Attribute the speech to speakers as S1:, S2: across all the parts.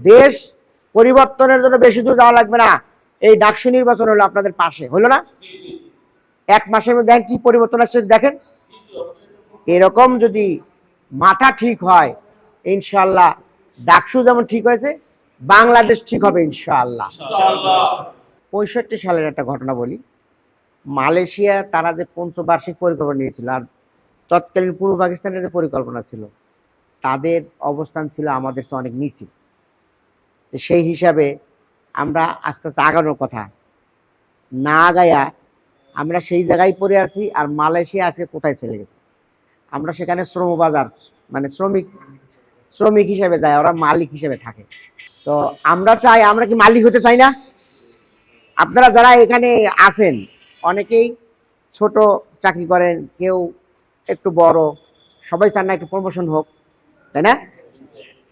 S1: দেশ পরিবর্তনের জন্য বেশি দূর যাওয়া লাগবে না। এই ডাকসু নির্বাচন হলো আপনাদের পাশে, হলো না? এক মাসের মধ্যে দেখেন কি পরিবর্তন আসছে দেখেন। এরকম যদি মাথা ঠিক হয় ইনশাল্লাহ ডাকসু যেমন ঠিক হয়েছে, বাংলাদেশ ঠিক হবে ইনশাআল্লাহ। পঁয়ষট্টি সালের একটা ঘটনা বলি। মালয়েশিয়া তারা যে পঞ্চবার্ষিক পরিকল্পনা নিয়েছিল আর তৎকালীন পূর্ব পাকিস্তানের যে পরিকল্পনা ছিল, তাদের অবস্থান ছিল আমাদের অনেক নিচে। তো সেই হিসাবে আমরা আস্তে আস্তে আগানোর কথা। না আগায়া আমরা সেই জায়গায় পড়ে আছি আর মালয়েশিয়া আজকে কোথায় চলে গেছে। আমরা সেখানে শ্রমবাজার মানে শ্রমিক শ্রমিক হিসেবে যায়, ওরা মালিক হিসেবে থাকে। তো আমরা চাই, আমরা কি মালিক হতে চাই না? আপনারা যারা এখানে আছেন, অনেকেই ছোট চাকরি করেন, কেউ একটু বড়, সবাই চান না একটু প্রমোশন হোক, তাই না?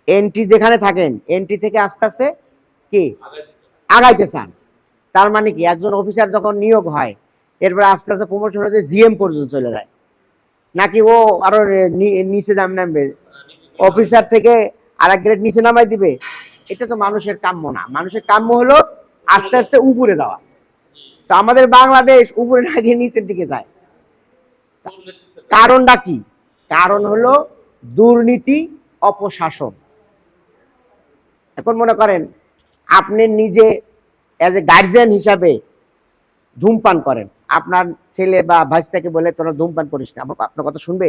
S1: এন্ট্রি যেখানে থাকেন এন্ট্রি থেকে আস্তে আস্তে কি? আগাইতে চান। তার মানে কি? একজন অফিসার যখন নিয়োগ হয়, এরপরে আস্তে আস্তে প্রমোশন হতে জিএম পর্যন্ত চলে যায়। নাকি ও আরও নিচে দাম নামবে? অফিসার থেকে আর এক গ্রেড নিচে নামাই দিবে? এটা তো মানুষের কাম্য না। মানুষের কাম্য হলো আস্তে আস্তে উপরে যাওয়া। তো আমাদের বাংলাদেশ উপরে না গিয়ে নিচের দিকে যায়। কারণটা কি? কারণ হলো দুর্নীতি, অপশাসন। এখন মনে করেন আপনি নিজে অ্যাজ এ গার্জিয়ান হিসাবে ধূমপান করেন। আপনার ছেলে বা ভাইস্তাকে বলে তোরা ধূমপান করিস না। আপনার কথা শুনবে?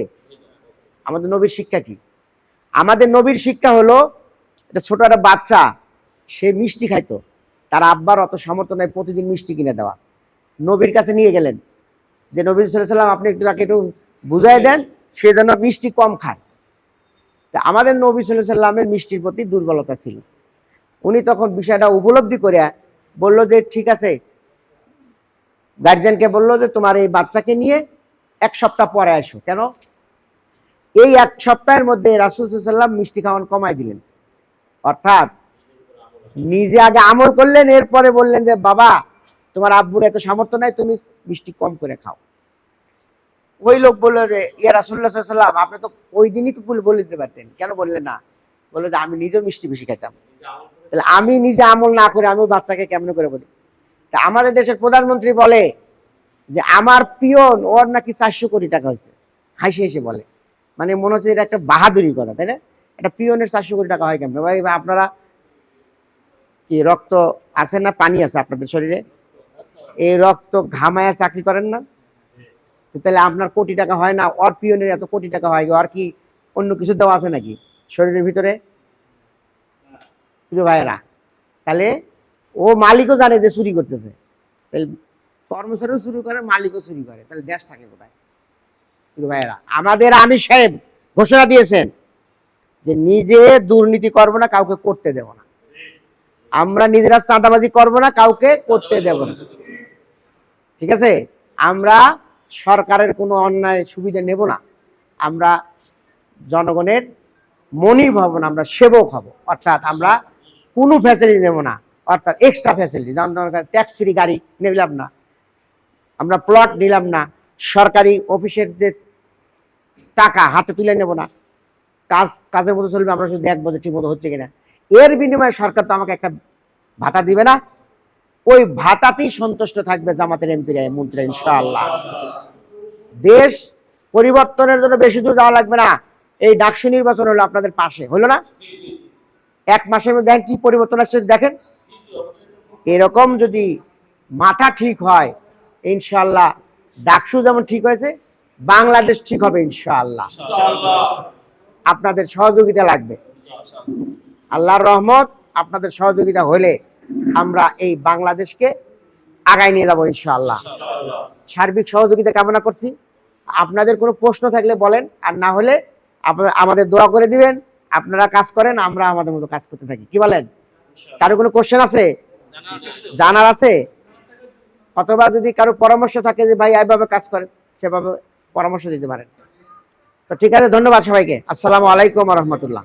S1: আমাদের নবীর শিক্ষা কি? আমাদের নবীর শিক্ষা হলো এটা ছোট একটা বাচ্চা সে মিষ্টি খাইতো। তার আব্বার অত সামর্থ্য নাই প্রতিদিন মিষ্টি কিনে দেওয়া। নবীর কাছে নিয়ে গেলেন। যে নবী সাল্লাম আপনি একটু তাকে একটু বুঝাই দেন সে যেন মিষ্টি কম খায়। তা আমাদের নবী সাল্লামের মিষ্টির প্রতি দুর্বলতা ছিল। উনি তখন বিষয়টা উপলব্ধি করে বলল যে, ঠিক আছে। গার্জিয়ানকে বলল যে, তোমার এই বাচ্চাকে নিয়ে এক সপ্তাহ পরে আসো। কেন? এই এক সপ্তাহের মধ্যে রাসুল সাল্লাম মিষ্টি খাওয়ান কমাই দিলেন। অর্থাৎ নিজে আগে আমল করলেন, এরপরে বললেন যে, বাবা, তোমার আব্বুর এত সামর্থ্য নাই, তুমি মিষ্টি কম করে খাও। ওই লোক বলল যে, ইয়া রাসুল্লাহ সাল্লাম আপনি তো ওই দিনই তো বলে দিতে পারতেন। কেন বললেন না? বলল যে, আমি নিজেও মিষ্টি বেশি খাইতাম। তাহলে আমি নিজে আমল না করে আমি বাচ্চাকে কেমন করে বলি? তা আমাদের দেশের প্রধানমন্ত্রী বলে যে, আমার পিয়ন, ওর নাকি চারশো কোটি টাকা হয়েছে। হাসি হেসে বলে। মানে মনে হচ্ছে এটা একটা বাহাদুরি কথা, তাই না? একটা পিয়নের চারশো কোটি টাকা হয় কেমন? ভাই, আপনারা কি রক্ত আছে না পানি আছে আপনাদের শরীরে? এই রক্ত ঘামায়া চাকরি করেন না? তাহলে আপনার কোটি টাকা হয় না? ওর পিয়নের এত কোটি টাকা হয় আর কি অন্য কিছু দেওয়া আছে নাকি শরীরের ভিতরে? প্রিয় ভাইয়েরা তাহলে ও মালিকও জানে যে চুরি করতেছে। তাহলে কর্মচারীও চুরি করে, মালিকও চুরি করে। তাহলে দেশ থাকে কোথায়? প্রিয় ভাইয়েরা আমাদের আমি সাহেব ঘোষণা দিয়েছেন যে নিজে দুর্নীতি করব না, কাউকে করতে দেব না। আমরা নিজেরা চাঁদাবাজি করব না, কাউকে করতে দেব না। ঠিক আছে? আমরা সরকারের কোনো অন্যায় সুবিধা নেব না। আমরা জনগণের মনিব হব না, আমরা সেবক হব। অর্থাৎ আমরা কোনো ফ্যাসিলিটি নেব না। অর্থাৎ এক্সট্রা ফ্যাসিলিটি যেমন ট্যাক্স ফ্রি গাড়ি নিলাম না, আমরা প্লট নিলাম না, সরকারি অফিসের যে টাকা হাতে তুলে নেব না, কাজ, কাজের মতো চলবে, আমরা শুধু দেখব যে ঠিক মতো হচ্ছে কিনা। এর বিনিময়ে সরকার তো আমাকে একটা ভাতা দিবে না। ওই ভাতাতেই সন্তুষ্ট থাকবে জামাতের এমপিরা মন্ত্রী, ইনশাআল্লাহ। দেশ পরিবর্তনের জন্য বেশি দূর যাওয়া লাগবে না। এই ডাকসু নির্বাচন হলো আপনাদের পাশে, হলো না? এক মাসের মধ্যে দেখেন কি পরিবর্তন আসছে দেখেন। এরকম যদি মাথা ঠিক হয়, ইনশাআল্লাহ ডাকসু যেমন ঠিক হয়েছে, বাংলাদেশ ঠিক হবে ইনশাআল্লাহ। আপনাদের সহযোগিতা লাগবে। আল্লাহর রহমত, আপনাদের সহযোগিতা হলে আমরা এই বাংলাদেশকে আগায় নিয়ে যাব ইনশাআল্লাহ। সার্বিক সহযোগিতা কামনা করছি। আপনাদের কোনো প্রশ্ন থাকলে বলেন, আর না হলে আমাদের দোয়া করে দিবেন। আপনারা কাজ করেন, আমরা আমাদের মতো কাজ করতে থাকি। কি বলেন? কারও কোনো কোশ্চেন আছে? জানার আছে? অথবা যদি কারও পরামর্শ থাকে যে, ভাই, এইভাবে কাজ করেন, সেভাবে পরামর্শ দিতে পারেন। তো ঠিক আছে, ধন্যবাদ সবাইকে। আসসালামু আলাইকুম রহমতুল্লাহ।